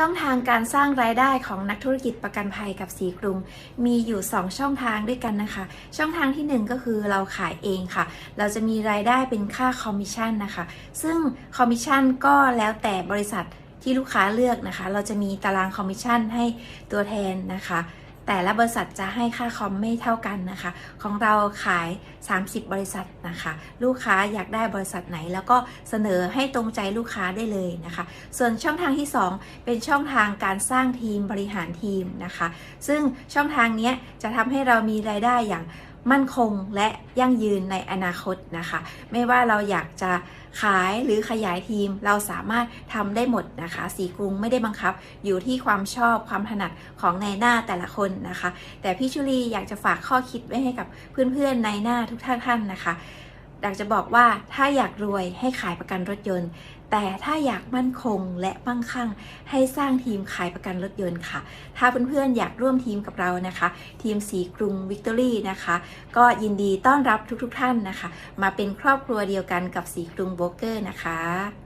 ช่องทางการสร้างรายได้ของนักธุรกิจประกันภัยกับสีกรุง มีอยู่ 2 ช่องทางด้วยกันนะคะ ช่องทางที่ 1 ก็คือเราขายเองค่ะ เราจะมีรายได้เป็นค่าคอมมิชชั่นนะคะ ซึ่งคอมมิชชั่นก็แล้วแต่บริษัทที่ลูกค้าเลือกนะคะ เราจะมีตารางคอมมิชชั่นให้ตัวแทนนะคะ แต่ละบริษัทจะให้ค่าคอมไม่เท่ากันนะคะ ของเราขาย 30 บริษัทนะคะ ลูกค้าอยากได้บริษัทไหน แล้วก็เสนอให้ตรงใจลูกค้าได้เลยนะคะ ส่วนช่องทางที่ 2 เป็นช่องทางการสร้างทีมบริหารทีมนะคะ ซึ่งช่องทางนี้จะทำให้เรามีรายได้อย่าง มั่นคงและยั่งยืนในอนาคตนะคะ ไม่ว่าเราอยากจะขายหรือขยายทีมเราสามารถทำได้หมดนะคะ สีกรุงไม่ได้บังคับ อยู่ที่ความชอบความถนัดของนายหน้าแต่ละคนนะคะ แต่พี่ชุลีอยากจะฝากข้อคิดไว้ให้กับเพื่อนๆนายหน้าทุกท่านท่านนะคะ อยากจะบอกว่าถ้าอยากรวยให้ขายประกันรถยนต์ แต่ถ้าอยากมั่นคงและมั่งคั่ง ให้สร้างทีมขายประกันรถยนต์ค่ะ ถ้าเพื่อนๆอยากร่วมทีมกับเรานะคะ ทีมสีกรุงวิกตอรี่นะคะ ก็ยินดีต้อนรับทุกๆทท่านนะคะ มาเป็นครอบครัวเดียวกันกับสีกรุงโบรกเกอร์นะคะ